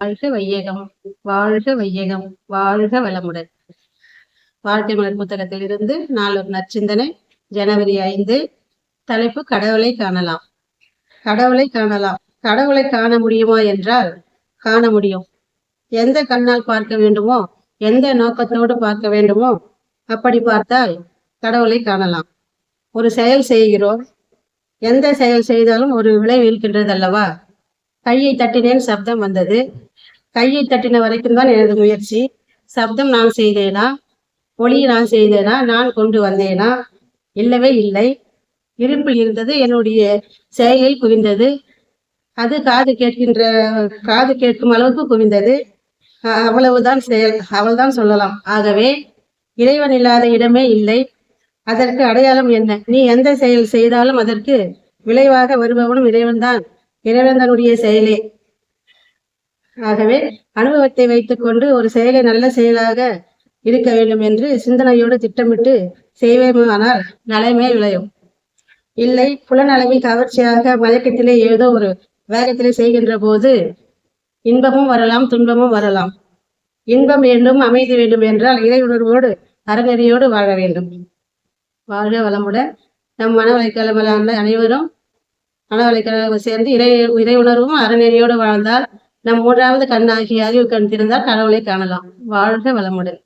வாழ்க வையகம் வாழ்க வையகம் வாழ்க வளமுடன். வாழ்க்கை மலர் புத்தகத்திலிருந்து நாளொரு நற்சிந்தனை. ஜனவரி ஐந்து தலைப்பு கடவுளை காணலாம். கடவுளை காணலாம். கடவுளை காண முடியுமா என்றால் காண முடியும். எந்த கண்ணால் பார்க்க வேண்டுமோ எந்த நோக்கத்தோடு பார்க்க வேண்டுமோ அப்படி பார்த்தால் கடவுளை காணலாம். ஒரு செயல் செய்கிறோம். எந்த செயல் செய்தாலும் ஒரு விளைவு இருக்கின்றது அல்லவா கையை தட்டினேன் சப்தம் வந்தது. கையை தட்டின வரைக்கும் தான் எனது முயற்சி. சப்தம் நான் செய்தேனா? ஒளி நான் செய்தேனா? நான் கொண்டு வந்தேனா? இல்லவே இல்லை. இருப்பில் இருந்தது என்னுடைய செயலில் குவிந்தது. அது காது கேட்கின்ற காது கேட்கும் அளவுக்கு குவிந்தது. அவ்வளவுதான் செயல் அவள்தான் சொல்லலாம். ஆகவே இறைவன் இல்லாத இடமே இல்லை. அதற்கு அடையாளம் என்ன? நீ எந்த செயல் செய்தாலும் அதற்கு விளைவாக வருபவனும் இறைவன்தான். இறைவன் தன்னுடைய செயலே. ஆகவே அனுபவத்தை வைத்துக்கொண்டு ஒரு செயலை நல்ல செயலாக இருக்க வேண்டும் என்று சிந்தனையோடு திட்டமிட்டு செய்வேமானால் நலமே விளையும். இல்லை புலனளவில் கவர்ச்சியாக மயக்கத்திலே ஏதோ ஒரு வேகத்திலே செய்கின்ற போது இன்பமும் வரலாம் துன்பமும் வரலாம். இன்பம் வேண்டும் அமைதி வேண்டும் என்றால் இறை உணர்வோடு அறநெறியோடு வாழ வேண்டும். வாழ்க வளமுடன். நம் மனவளைக்கலமலான அனைவரும் மனவளைக்கலம் சேர்ந்து இறை இறை உணர்வும் அறநெறியோடு வாழ்ந்தால் நம் மூன்றாவது கண்ணாகிய அறிவு கண் திறந்தால் கடவுளை காணலாம். வாழ்க வளமுடன்.